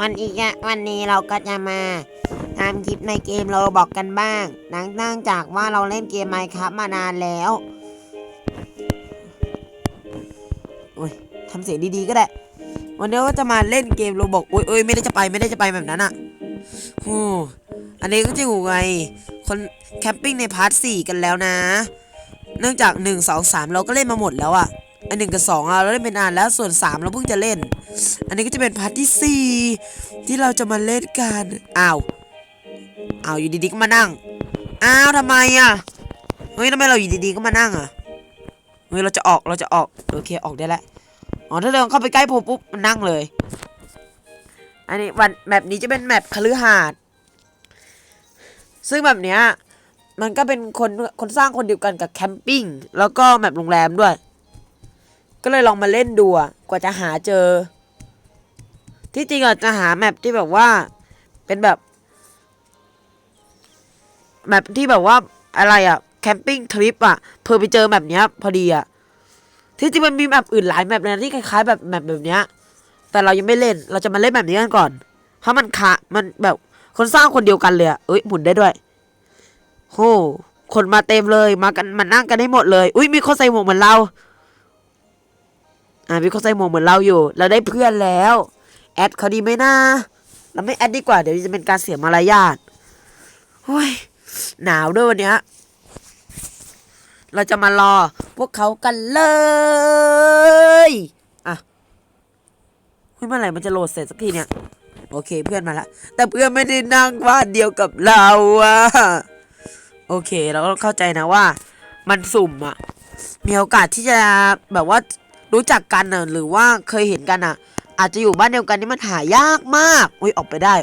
วันอีกอะวันนี้เราก็จะมาทำคลิปในเกมโรบอกกันบ้าง หลังเนื่องจากว่าเราเล่นเกมไมครับมานานแล้วโอ้ยทำเสียงดีๆก็ได้ วันนี้ก็จะมาเล่นเกมโรบอกโอ้ยโอ้ยไม่ได้จะไปไม่ได้จะไปแบบนั้นอะโอ้อันนี้ก็จะอยู่ไง คนแคมปิ้งในพาร์ทสี่กันแล้วนะ เนื่องจากหนึ่งสองสามเราก็เล่นมาหมดแล้วอะ อันหนึ่งกับสองเราเล่นไปนานแล้วส่วนสามเราเพิ่งจะเล่น อันนี้ก็จะเป็นพาร์ทที่สี่ที่เราจะมาเล่นกันอ้าวอ้าวอยู่ดีๆก็มานั่งอ้าวทำไมอะเฮ้ยทำไมเราอยู่ดีๆก็มานั่งอะเฮ้ยเราจะออกเราจะออกโอเคออกได้แล้วอ๋อถ้าเดินเข้าไปใกล้ผมปุ๊บมันนั่งเลย อันนี้วันแมปนี้จะเป็นแมปคฤหาสน์ซึ่งแบบเนี้ยมันก็เป็นคนคนสร้างคนเดียวกันกับแคมปิ้งแล้วก็แมปโรงแรมด้วย ก็เลยลองมาเล่นดูอะกว่าจะหาเจอ ที่จริงอะจะหาแมปที่แบบว่า เป็นแบบแมปที่แบบว่าอะไรอะแคมปิ้งทริปอะเพื่อไปเจอแบบเนี้ย พอดีอะที่จริงมันมีแมปอื่นหลายแมปเลยนะที่คล้ายๆแบบแมปแบบเนี้ย แต่เรายังไม่เล่นเราจะมาเล่นแบบนี้กันก่อน เพราะมันคะมันแบบคนสร้างคนเดียวกันเลยอะเอ้ยหมุนได้ด้วยโหคนมาเต็มเลยมากันมานั่งกันได้หมดเลย อุ้ยมีคนใส่หมวกเหมือนเรา อ่ามีคนใส่หมวกเหมือนเราอยู่ เราได้เพื่อนแล้ว แอดเขาดีไหมนะเราไม่แอดดีกว่าเดี๋ยวจะเป็นการเสียมารยาทโอ้ยหนาวด้วยวันเนี้ยเราจะมารอพวกเขากันเลยอะเฮ้ยเมื่อไหร่มันจะโหลดเสร็จสักทีเนี่ย โอเคเพื่อนมาละแต่เพื่อนไม่ได้นั่งบ้านเดียวกับเราอะโอเค เราก็เข้าใจนะว่า มันสุ่มอะมีโอกาสที่จะแบบว่า รู้จักกันน่ะหรือว่าเคยเห็นกันน่ะอาจจะอยู่บ้านเดียวกันนี่มันหายากมากอุ้ยออกไปได้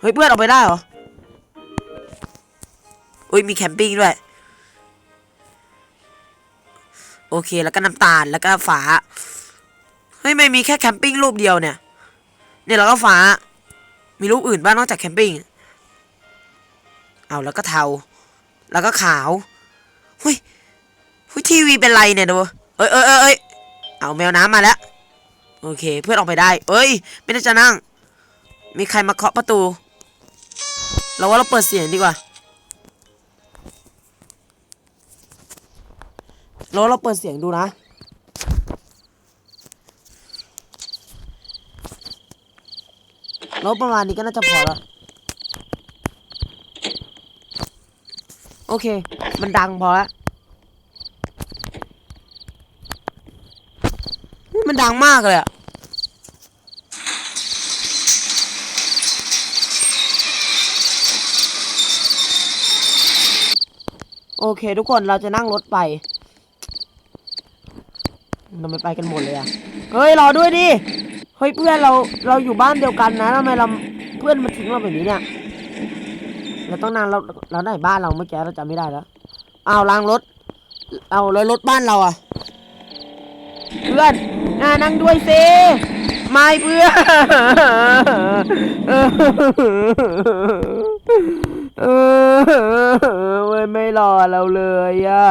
เฮ้ยเพื่อนออกไปได้เหรออุ้ยมีแคมปิ้งด้วยโอเคแล้วก็น้ำตาลแล้วก็ฟ้าเฮ้ยไม่มีแค่แคมปิ้งรูปเดียวเนี่ยเนี่ยแล้วก็ฟ้ามีรูปอื่นบ้างนอกจากแคมปิ้งเอาแล้วก็เทาแล้วก็ขาวเฮ้ยเฮ้ยทีวีเป็นไรเนี่ยดูเอ้ยเอ้ยเอ้ย เอาแมวน้ำมาแล้ว โอเค เพื่อนออกไปได้ เอ้ย ไม่ได้จะนั่ง มีใครมาเคาะประตู เราว่าเราเปิดเสียงดีกว่า เราเราเปิดเสียงดูนะแล้วประมาณนี้ก็น่าจะพอแล้ว โอเค มันดังพอแล้ว มันดังมากเลยอะโอเค ทุกคนเราจะนั่งรถไปเราไมไปกันหมดเลยอะเฮ้ยรอด้วยดิเฮ้ยเพื่อนเราเราอยู่บ้านเดียวกันนะทำไมเราเพื่อนมาทิ้งเราแบบนี้เนี่ยเราต้องนั่งเราเราไหนบ้านเราเมื่อกี้เราจำไม่ได้แล้วอ้าล้างรถ เอาแล้วรถบ้านเราอะเพื่อน น่านั่งด้วยสิไม่เพื่อเออไม่รอเราเลยอะ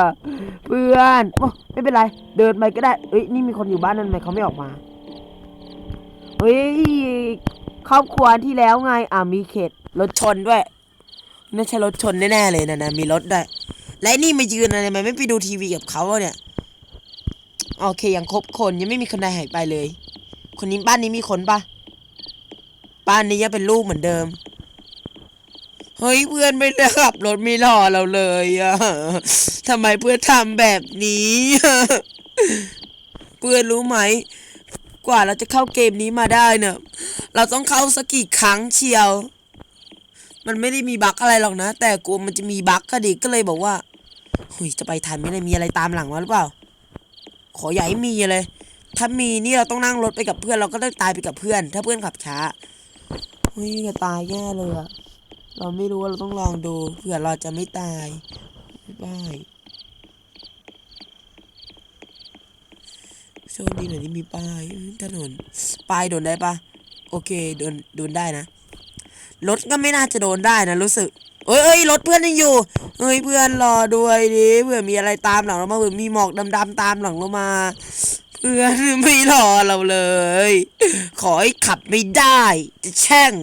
เพื่อนโอ้ไม่เป็นไร เดินไปก็ได้เอ้ยนี่มีคนอยู่บ้านนั่นทำไมเขาไม่ออกมาเฮ้ยครอบครัวที่แล้วไงอ่ามีเขตรถชนด้วยน่าใช่รถชนแน่ๆเลยนะนะมีรถด้วยและนี่มายืนอะไรมันไม่ไปดูทีวีกับเขาเนี่ย โอเคยังครบคนยังไม่มีคนใดหายไปเลย คนนี้บ้านนี้มีคนปะบ้านนี้ยังเป็นลูกเหมือนเดิม เฮ้ยเพื่อนไม่ได้ขับรถไม่รอเราเลยอะทำไมเพื่อนทำแบบนี้ เพื่อนรู้ไหม กว่าเราจะเข้าเกมนี้มาได้เนี่ย เราต้องเข้าสักกี่ครั้งเชียว มันไม่ได้มีบั๊กอะไรหรอกนะ แต่กลัวมันจะมีบั๊กก็ดีก็เลยบอกว่าหุยจะไปทันไมเนี่ยมีอะไรตามหลังมาหรือเปล่า ขออย่าให้มีเลย ถ้ามีนี่เราต้องนั่งรถไปกับเพื่อนเราก็ได้ตายไปกับเพื่อน ถ้าเพื่อนขับช้าเฮ้ยจะตายแย่เลยอะเราไม่รู้ว่าเราต้องลองดูเผื่อเราจะไม่ตายบายโชคดีหน่อยที่มีป้ายถนนป้ายโดนได้ปะโอเคโดนโดนได้นะรถก็ไม่น่าจะโดนได้นะรู้สึก เอ้ยเอ้ยรถเพื่อนยังอยู่เฮ้ยเพื่อนรอด้วยดิเผื่อมีอะไรตามหลังเรามาเผื่อมีหมอกดำๆตามหลังเรามา เพื่อนไม่รอเราเลย ขอให้ขับไม่ได้ จะแช่ง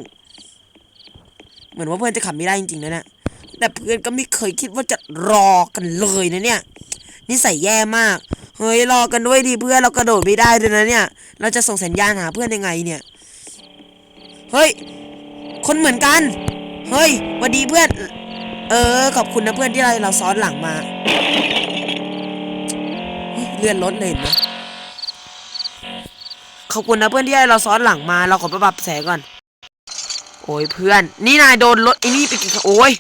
เหมือนว่าเพื่อนจะขับไม่ได้จริงๆนะเนี่ยแต่เพื่อนก็ไม่เคยคิดว่าจะรอกันเลยนะเนี่ยนิสัยแย่มากเฮ้ยรอกันด้วยดิเพื่อนเรากระโดดไม่ได้ด้วยนะเนี่ย เราจะส่งสัญญาณหาเพื่อนยังไงเนี่ย เฮ้ย คนเหมือนกัน เฮ้ยวัสดีเพื่อน เออ ขอบคุณนะเพื่อนที่เราเราซ้อนหลังมาเฮ้ยเลื่อนรถเลยเห็นไหมขอบคุณนะเพื่อนที่ให้เราซ้อนหลังมา เราขอปรับแสงก่อน โอ้ยเพื่อน นี่นายโดนรถไอ้นี่ไปกี่โอ้ย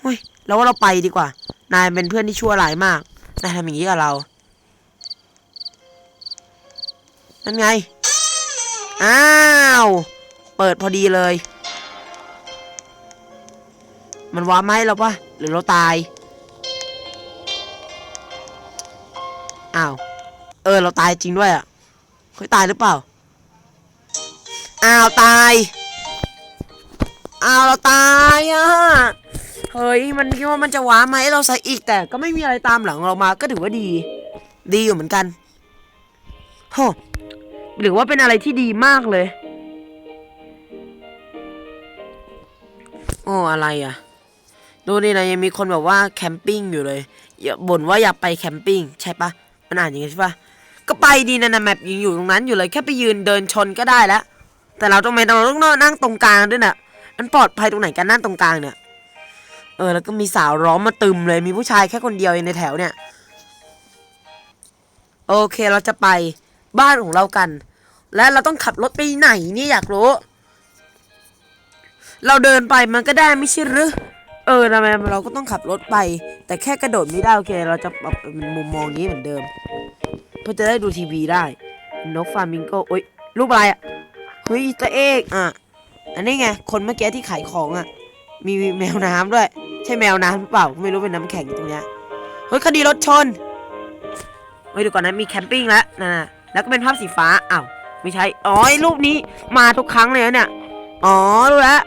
เฮ้ยเราว่าเราไปดีกว่า นายเป็นเพื่อนที่ชั่วร้ายมาก นายทำอย่างนี้กับเรา นั่นไง อ้าว เปิดพอดีเลย มันว้าไหมเราปะหรือเราตาย อ้าว เออ เราตายจริงด้วยอะเฮ้ยตายหรือเปล่า อ้าว ตาย อ้าว เราตายอะ เฮ้ย มันคิดว่ามันจะว้าไหมเราใส่อีกแต่ก็ไม่มีอะไรตามหลังเรามาก็ถือว่าดี ดีอยู่เหมือนกันโห หรือว่าเป็นอะไรที่ดีมากเลยโอ้อะไรอะ ดูนี่นะยังมีคนแบบว่าแคมปิ้งอยู่เลยอย่าบ่นว่าอยากไปแคมปิ้งใช่ปะมันอ่านอย่างงี้ใช่ปะก็ไปดีนะนะแมปยังอยู่ตรงนั้นอยู่เลยแค่ไปยืนเดินชนก็ได้แล้ว แต่เราต้องไม่เราต้องนั่งตรงกลางด้วยน่ะมันปลอดภัยตรงไหนกันนั่งตรงกลางเนี่ยเออแล้วก็มีสาวร้อมมาตึมเลยมีผู้ชายแค่คนเดียวในแถวเนี่ย โอเคเราจะไป บ้านของเรากัน และเราต้องขับรถไปไหนนี่อยากรู้ เราเดินไปมันก็ได้ไม่ใช่หรือเออทำไมเราก็ต้องขับรถไป แต่แค่กระโดดไม่ได้โอเค เราจะปรับเป็นมุมมองนี้เหมือนเดิม เพื่อจะได้ดูทีวีได้ นกฟลามิงโกโอ้ยรูปอะไรอะเฮ้ยตะเอกอะ อันนี้ไง คนเมื่อกี้ที่ขายของอะ มีแมวน้ำด้วย ใช่แมวน้ำหรือเปล่า ไม่รู้เป็นน้ำแข็งตรงเนี้ย เฮ้ยคดีรถชน เฮ้ยเดูก่อนนะมีแคมปิ้งแล้วนะนะ แล้วก็เป็นภาพสีฟ้าอ้าวไม่ใช่อ๋อรูปนี้มาทุกครั้งเลยนะเนี่ยอ๋อรู้แล้ว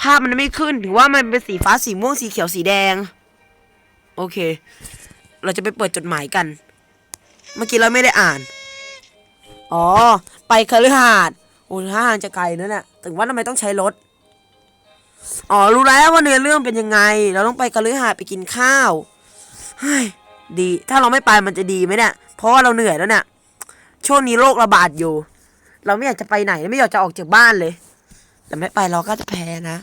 ภาพมันไม่ขึ้น ถือว่ามันเป็นสีฟ้าสีม่วงสีเขียวสีแดง โอเค เราจะไปเปิดจดหมายกัน เมื่อกี้เราไม่ได้อ่าน อ๋อ ไปคฤหาสน์โอ้ท่าทางจะไกลนั่นแหละถึงว่าทำไมต้องใช้รถ อ๋อ รู้แล้วว่าเนื้อเรื่องเป็นยังไง เราต้องไปคฤหาสน์ไปกินข้าวเฮ้ยดี ถ้าเราไม่ไปมันจะดีไหมเนี่ย เพราะว่าเราเหนื่อยแล้วเนี่ย ช่วงนี้โรคระบาดอยู่ เราไม่อยากจะไปไหนไม่อยากจะออกจากบ้านเลย แต่ไม่ไปเราก็จะแพ้นะ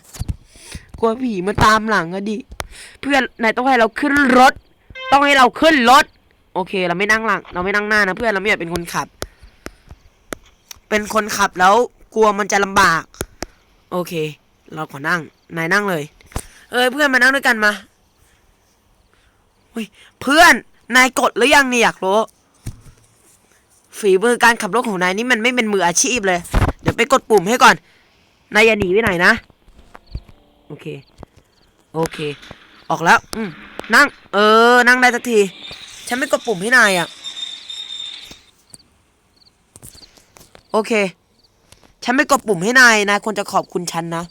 กลัวผีมาตามหลังอะดิเพื่อนนายต้องให้เราขึ้นรถ ต้องให้เราขึ้นรถ โอเค เราไม่นั่งหลัง เราไม่นั่งหน้านะเพื่อนเราไม่อยากเป็นคนขับ เป็นคนขับแล้วกลัวมันจะลำบาก โอเค เราขอนั่งนายนั่งเลย เอ้ยเพื่อนมานั่งด้วยกันมาเฮ้ยเพื่อนนายกดหรือยังเนี่ยอยากรู้ ฝีมือการขับรถของนายนี่มันไม่เป็นมืออาชีพเลย เดี๋ยวไปกดปุ่มให้ก่อน นายอย่าหนีไปไหนนะ โอเค โอเค ออกแล้ว อืมนั่ง เออ นั่งได้สักที ฉันไม่กดปุ่มให้นายอะ โอเค ฉันไม่กดปุ่มให้นายนายควรจะขอบคุณฉันนะ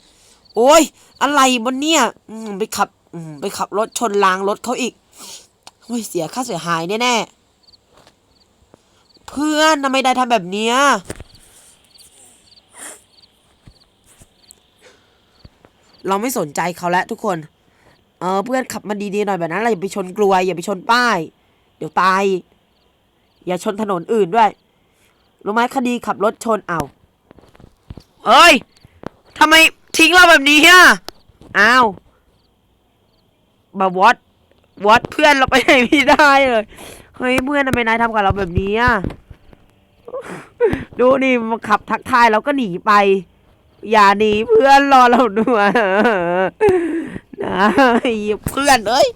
โอ้ย อะไรบนเนี่ย อืมไปขับ อืมไปขับรถชนรางรถเขาอีกโอ้ยเสียค่าเสียหายแน่ๆ เพื่อนทำไมได้ทำแบบเนี้ยเราไม่สนใจเขาแล้วทุกคน เออเพื่อนขับมาดีๆหน่อยแบบนั้นเราอย่าไปชนกลวยอย่าไปชนป้าย เดี๋ยวตาย อย่าชนถนนอื่นด้วย รู้ไหมคดีขับรถชนเอาเอ้ยทำไมทิ้งเราแบบนี้อะอ้าวบาวอตวอตเพื่อนเราไปไหนไม่ได้เลย เฮ้ยเพื่อนทำไมนายทำกับเราแบบนี้อะ ดูนี่มาขับทักทายแล้วก็หนีไป อย่าหนีเพื่อนรอเราด้วยนะเพื่อนเอ้ย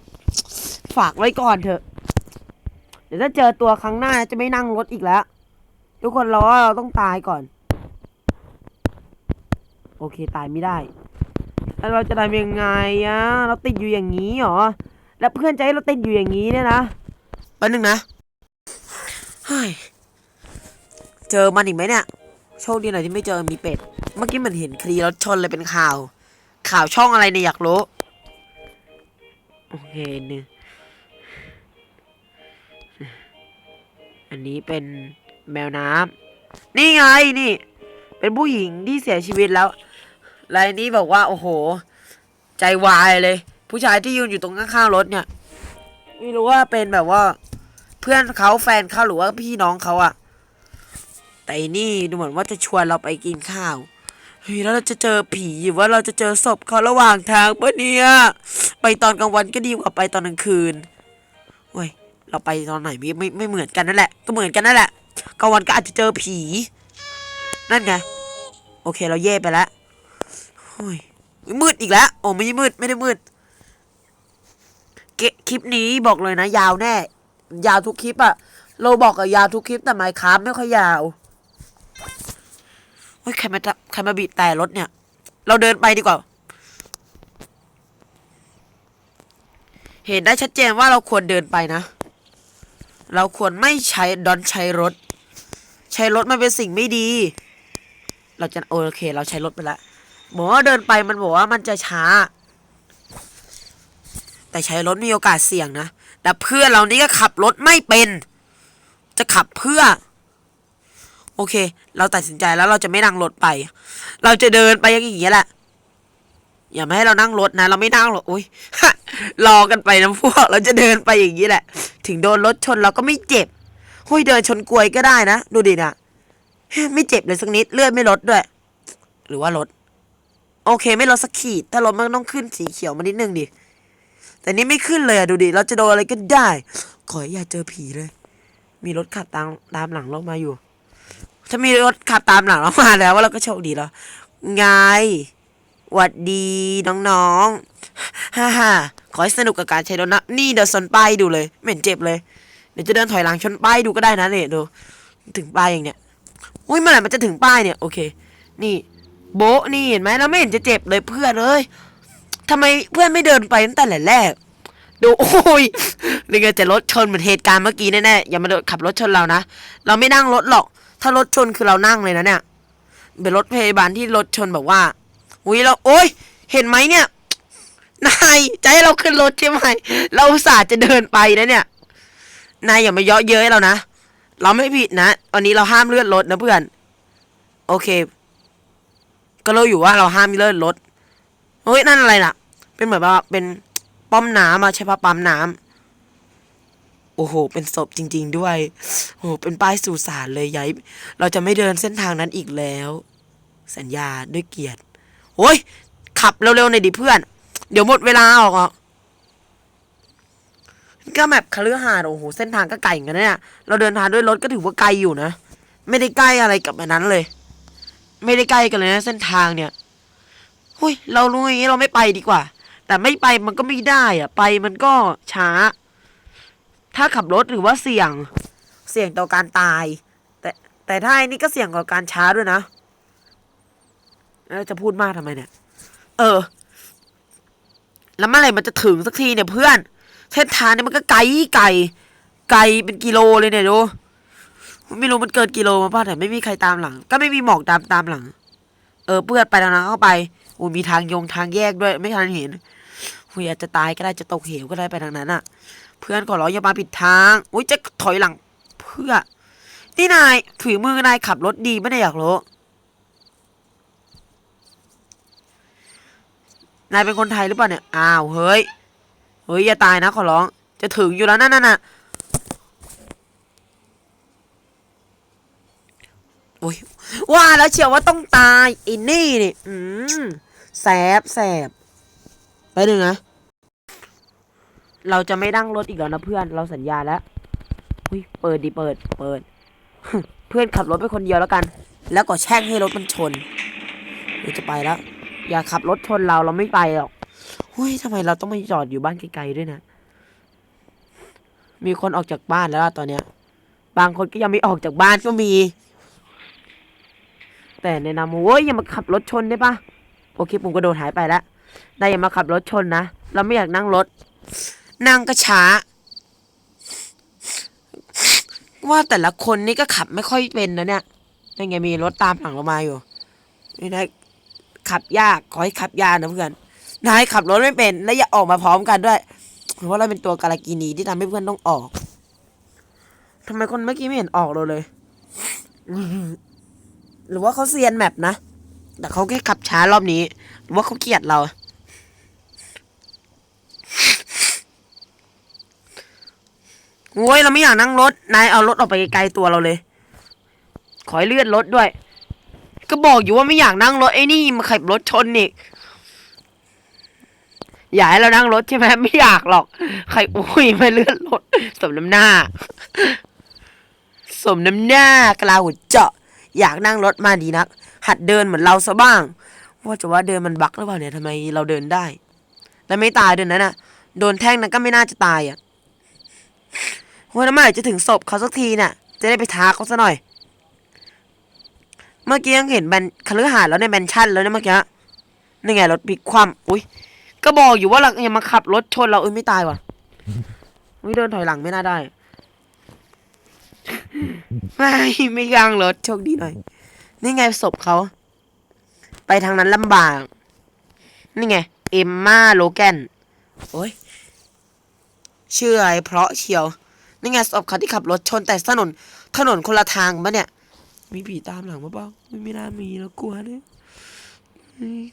ฝากไว้ก่อนเถอะ เดี๋ยวถ้าเจอตัวครั้งหน้าจะไม่นั่งรถอีกแล้ว ทุกคนรอเราต้องตายก่อน โอเคตายไม่ได้แล้วเราจะทำยังไงอะเราติดอยู่อย่างนี้เหรอ แล้วเพื่อนจะให้เราติดอยู่อย่างนี้เนี่ยนะ ป๊บนึงนะเฮ้ยเจอมันอีกไหมเนี่ย โชคดีหน่อยที่ไม่เจอมีเป็ด เมื่อกี้มือนเห็นคดีรถชนเลยเป็นข่าว ข่าวช่องอะไรเนี่ยอยากรู้ โอเคหนึ่งอันนี้เป็นแมวน้ำนี่ไงนี่ เป็นผู้หญิงที่เสียชีวิตแล้วรายนี้บอกว่า โอ้โห ใจวายเลย ผู้ชายที่ยืนอยู่ตรงข้างๆรถเนี่ย ไม่รู้ว่าเป็นแบบว่า เพื่อนเขาแฟนเขาหรือว่าพี่น้องเขาอะแต่นี่ดูเหมือนว่าจะชวนเราไปกินข้าวเฮ้ยแล้วเราจะเจอผีหรือว่าเราจะเจอศพเขาระหว่างทางปะเนี่ยไปตอนกลางวันก็ดีกว่าไปตอนกลางคืนเว้ยเราไปตอนไหนไม่ไม่ไม่เหมือนกันนั่นแหละ ก็เหมือนกันนั่นแหละกลางวันก็อาจจะเจอผี นั่นไงโอเคเราเย่ไปแล้วโอ้ยมืดอีกแล้วโอ้ไม่มืดไม่ได้มืดเกะคลิปนี้บอกเลยนะ ยาวแน่ ยาวทุกคลิปอะเราบอกกับยาวทุกคลิปแต่ไมค์คราฟไม่ค่อยยาวเฮ้ยใครมาใครมาบีบแต่รถเนี่ย เราเดินไปดีกว่า เห็นได้ชัดเจนว่าเราควรเดินไปนะ เราควรไม่ใช้ดอนใช้รถ ใช้รถมันเป็นสิ่งไม่ดี เราจะโอเค เราใช้รถไปแล้วหมอเดินไปมันบอกว่ามันจะช้า แต่ใช้รถมีโอกาสเสี่ยงนะ แต่เพื่อนเรานี่ก็ขับรถไม่เป็น จะขับเพื่อ โอเค เราตัดสินใจแล้วเราจะไม่นั่งรถไป เราจะเดินไปอย่างนี้ยแหละ อย่าไม่ให้เรานั่งรถนะ เราไม่นั่งหรอกอุ้ยรอกันไปนะพวก เราจะเดินไปอย่างนี้แหละ ถึงโดนรถชนเราก็ไม่เจ็บหุ้ยเดินชนกลวยก็ได้นะ ดูดินะไม่เจ็บเลยสักนิดเลือดไม่ลดด้วย หรือว่าลด โอเค ไม่ลดสักขีด ถ้าลดมันต้องขึ้นสีเขียวมานิดนึงดิ แต่นี่ไม่ขึ้นเลยอะดูดิ เราจะโดนอะไรก็ได้ ขออย่าเจอผีเลย มีรถขับตามตามหลังเรามาอยู่ ถ้ามีรถขับตามหลังเรามาแล้วว่าเราก็โชคดีแล้ว ไงหวัดดีน้องๆ ฮ่าฮ่าขอให้สนุกกับการใช้รถนะ นี่เดี๋ยวสนป้ายดูเลย ไม่เห็นเจ็บเลย เดี๋ยวจะเดินถอยหลังชนป้ายดูก็ได้นะเนี่ยดู ถึงป้ายอย่างเนี้ย อุ้ยเมื่อไหร่มันจะถึงป้ายเนี่ย โอเค นี่ โบะนี่เห็นไหมเราไม่เห็นจะเจ็บเลยเพื่อนเอ้ย ทำไมเพื่อนไม่เดินไปตั้งแต่แรกดูโอ้ยนี่ก็จะรถชนเหมือนเหตุการณ์เมื่อกี้แน่ๆอย่ามาขับรถชนเรานะเราไม่นั่งรถหรอก ถ้ารถชนคือเรานั่งเลยนะเนี่ยเป็นรถพยาบาลที่รถชนแบบว่าอุ้ยเราโอ้ยเห็นไหมเนี่ยนายจะให้เราขึ้นรถใช่ไหมเราอุตส่าห์จะเดินไปนะเนี่ยนายอย่ามาเยาะเย้ยเรานะเราไม่ผิดนะวันนี้เราห้ามเลื่อนรถนะเพื่อน โอเค ก็รู้อยู่ว่าเราห้ามเลื่อนรถเฮ้ยนั่นอะไรล่ะ เป็นเหมือนว่าเป็นป้อมน้ำอะใช่ปะปั๊มน้ำโอ้โห เป็นศพจริง ๆ ด้วยโอ้โหเป็นป้ายสู่สารเลยย้ายเราจะไม่เดินเส้นทางนั้นอีกแล้ว สัญญาด้วยเกียรติโอ้ยขับเร็วๆหน่อยดิเพื่อน เดี๋ยวหมดเวลาออกอะก็แบบคฤหาสน์โอ้โหเส้นทางก็ไกลเหมือนกันเนี่ยเราเดินทางด้วยรถก็ถือว่าไกลอยู่นะไม่ได้ใกล้อะไรกับอันนั้นเลย ไม่ได้ใกล้กันเลยนะเส้นทางเนี่ยหุยเรารู้อย่างนี้เราไม่ไปดีกว่า แต่ไม่ไปมันก็ไม่ได้อะไปมันก็ช้า ถ้าขับรถหรือว่าเสี่ยง เสี่ยงต่อการตาย แต่แต่ถ้าไอ้นี่ก็เสี่ยงต่อการช้าด้วยนะแล้วจะพูดมากทำไมเนี่ย เออ แล้วเมื่อไหร่มันจะถึงสักทีเนี่ยเพื่อนเส้นทางเนี่ยมันก็ไกลไกลไกลเป็นกิโลเลยเนี่ยดูไม่รู้มันเกินกิโลมาป่ะแต่ไม่มีใครตามหลัง ก็ไม่มีหมอกตามตามหลัง เออเพื่อนไปทางนั้นเข้าไปอุ้มีทางยงทางแยกด้วยไม่ทันเห็น อุ้ยอาจจะตายก็ได้จะตกเหวก็ได้ไปทางนั้นอะ เพื่อนขอร้องอย่ามาผิดทางอุ้ยจะถอยหลัง เพื่อนี่นายถือมือนายขับรถดีไม่ได้อยากรู้นายเป็นคนไทยหรือเปล่าเนี่ยอ้าวเฮ้ยเฮ้ยอย่าตายนะขอร้อง จะถึงอยู่แล้วนั่นน่ะโอ้ยว่าแล้วเชียวว่าต้องตายไอ้นี่นี่อืมแสบแสบ ไปหนึ่งนะ เราจะไม่นั่งรถอีกแล้วนะเพื่อน เราสัญญาแล้วอุ้ยเปิดดิเปิด เปิด เพื่อนขับรถไปคนเดียวแล้วกัน แล้วก็แช่งให้รถมันชนเดี๋ยวจะไปแล้ว อย่าขับรถชนเราเราไม่ไปหรอกหุ้ยทำไมเราต้องมาจอดอยู่บ้านไกลๆด้วยนะ มีคนออกจากบ้านแล้วตอนเนี้ย บางคนก็ยังไม่ออกจากบ้านก็มี แต่แนนำว่าเว้ยอย่ามาขับรถชนได้ปะโอเคปุ่มกระโดดหายไปแล้ว นายอย่ามาขับรถชนนะ เราไม่อยากนั่งรถ นั่งก็ช้า ว่าแต่ละคนนี่ก็ขับไม่ค่อยเป็นนะเนี่ยยังไงมีรถตามหลังเรามาอยู่นี่นายขับยากขอให้ขับยากนะเพื่อนนายขับรถไม่เป็น และอย่าออกมาพร้อมกันด้วยเพราะเราเป็นตัวการากินีที่ทำให้เพื่อนต้องออกทำไมคนเมื่อกี้ไม่เห็นออกเราเลย หรือว่าเขาเซียนแมปนะ แต่เขาแค่ขับช้ารอบนี้ หรือว่าเขาเกลียดเรา โอ้ยเราไม่อยากนั่งรถ นายเอารถออกไปไกลๆตัวเราเลย ขอให้เลื่อนรถด้วย ก็บอกอยู่ว่าไม่อยากนั่งรถไอ้นี่มาขับรถชนอีกอยากให้เรานั่งรถใช่ไหมไม่อยากหรอก ใครอุ้ยมาเลื่อนรถสมน้ำหน้า สมน้ำหน้ากลาหัวเจาะ อยากนั่งรถมาดีนัก หัดเดินเหมือนเราซะบ้าง ว่าจะว่าเดินมันบักหรือเปล่าเนี่ยทำไมเราเดินได้ แล้วไม่ตายเดินนั้นน่ะ โดนแท่งนั้นก็ไม่น่าจะตายอะ ว่าแล้วเมื่อไม่จะถึงศพเขาสักทีน่ะ จะได้ไปท้าเขาซะหน่อย เมื่อกี้ยังเห็นแบนคฤหาสน์แล้วในแมนชั่นแล้วนะเมื่อกี้นี่ไงรถพลิกคว่ำอุ้ยก็บอกอยู่ว่าเราอย่ามาขับรถชนเราเอ้ยไม่ตายว่ะอุ้ยเดินถอยหลังไม่น่าได้ ไม่ไม่ยางรถโชคดีหน่อย นี่ไงศพเขา ไปทางนั้นลำบาก นี่ไง เอมมาโลแกน โอ้ยเชื่ออะไรเพราะเชียว นี่ไงศพเขาที่ขับรถชนแต่ถนน ถนนคนละทางปะเนี่ย มีผีตามหลังมาบ้างไม่ไม่น่ามีเรากลัวเนี่ย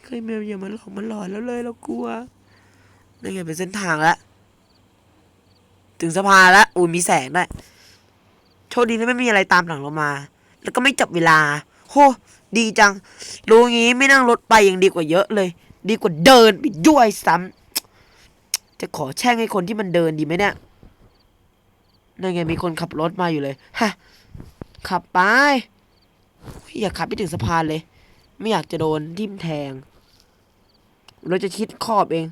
เคยแมวอย่ามาหลอกมันหลอนแล้วเลยเรากลัวนี่ไงเป็นเส้นทางแล้วถึงสะพานล้วอุ้ยมีแสงด้วยโชคดีที่ไม่มีอะไรตามหลังเรามา แล้วก็ไม่จับเวลา โห ดีจัง รู้งี้ไม่นั่งรถไปยังดีกว่าเยอะเลย ดีกว่าเดินไปด้วยซ้ำจะขอแช่งให้คนที่มันเดินดีไหมเนี่ย นั่นไงมีคนขับรถมาอยู่เลย ฮะ ขับไปอย่าขับไปถึงสะพานเลย ไม่อยากจะโดนทิ่มแทง เราจะคิดขอบเอง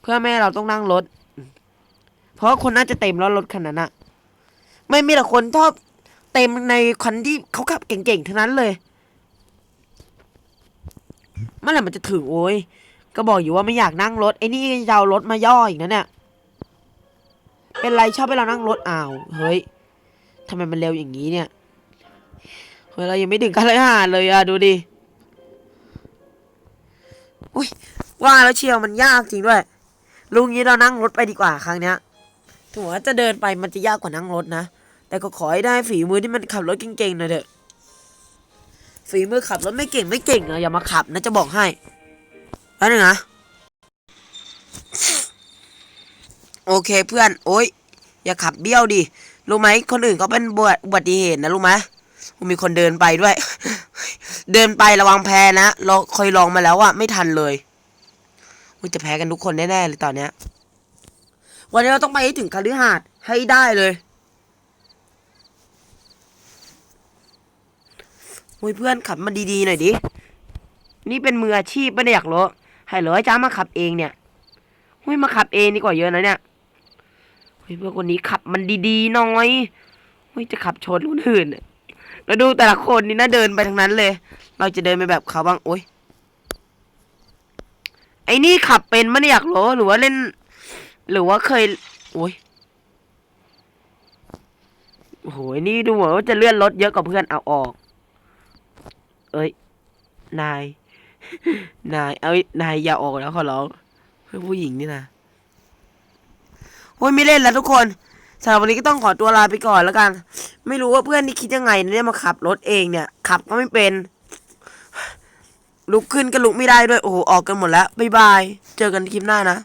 เพื่อแม่เราต้องนั่งรถ เพราะคนน่าจะเต็มแล้วรถคันนั้นอะไม่มีแต่คนชอบเต็มในคันที่เขาขับเก่งๆทั้งนั้นเลยเมื่อไหร่มันจะถึงโอ้ยก็บอกอยู่ว่าไม่อยากนั่งรถไอ้นี่จะเอารถมาย่ออีกนะเนี่ย เป็นไรชอบให้เรานั่งรถอ้าว เฮ้ยทำไมมันเร็วอย่างนี้เนี่ย เฮ้ยเรายังไม่ถึงกันเลยหาเลยอะดูดิอุ้ยว่าแล้วเชียวมันยากจริงด้วย ลุงนี้เรานั่งรถไปดีกว่าครั้งเนี้ยถึงว่าจะเดินไปมันจะยากกว่านั่งรถนะ แต่ก็ขอให้ได้ฝีมือที่มันขับรถเก่งๆหน่อยเถอะฝีมือขับรถไม่เก่งไม่เก่งอะอย่ามาขับนะจะบอกให้แล้วนึงนะ โอเคเพื่อน โอ๊ย อย่าขับเบี้ยวดิ รู้ไหม คนอื่นเขาเป็นบวอุบัติเหตุนะรู้ไหมมีคนเดินไปด้วย เดินไประวังแพ้นะ เราเคยลองมาแล้วอะไม่ทันเลยอุ๊ยจะแพ้กันทุกคนแน่ๆเลยตอนเนี้ย วันนี้เราต้องไปให้ถึงคฤหาสน์ให้ได้เลยโอ้ยเพื่อนขับมาดีๆหน่อยดิ นี่เป็นมืออาชีพไม่ได้อยากรู้ให้เหรอจ้ามาขับเองเนี่ยโอ้ยมาขับเองดีกว่าเยอะนะเนี่ย เฮ้ยเพื่อนคนนี้ขับมันดีๆหน่อยเฮ้ยจะขับชนคนอื่นน่ะแล้วดูแต่ละคนนี่นะเดินไปทางนั้นเลย เราจะเดินไปแบบเขาบ้างโอ้ยไอ้นี่ขับเป็นไม่ได้อยากรู้หรือว่าเล่น หรือว่าเคยโอ้ยโอ้โหนี่ดูเหมือนว่าจะเลื่อนรถเยอะกว่าเพื่อนเอาออก เอ้ย นาย นาย เอ้ย นายอย่าออกแล้วขอร้องเพื่อนผู้หญิงนี่นะ โอ้ยไม่เล่นแล้วทุกคนสำหรับวันนี้ก็ต้องขอตัวลาไปก่อนแล้วกัน ไม่รู้ว่าเพื่อนนี่คิดยังไงเนี่ยมาขับรถเองเนี่ย ขับก็ไม่เป็น ลุกขึ้นก็ลุกไม่ได้ด้วย โอ้โห ออกกันหมดแล้ว บ๊ายบาย เจอกันคลิปหน้านะ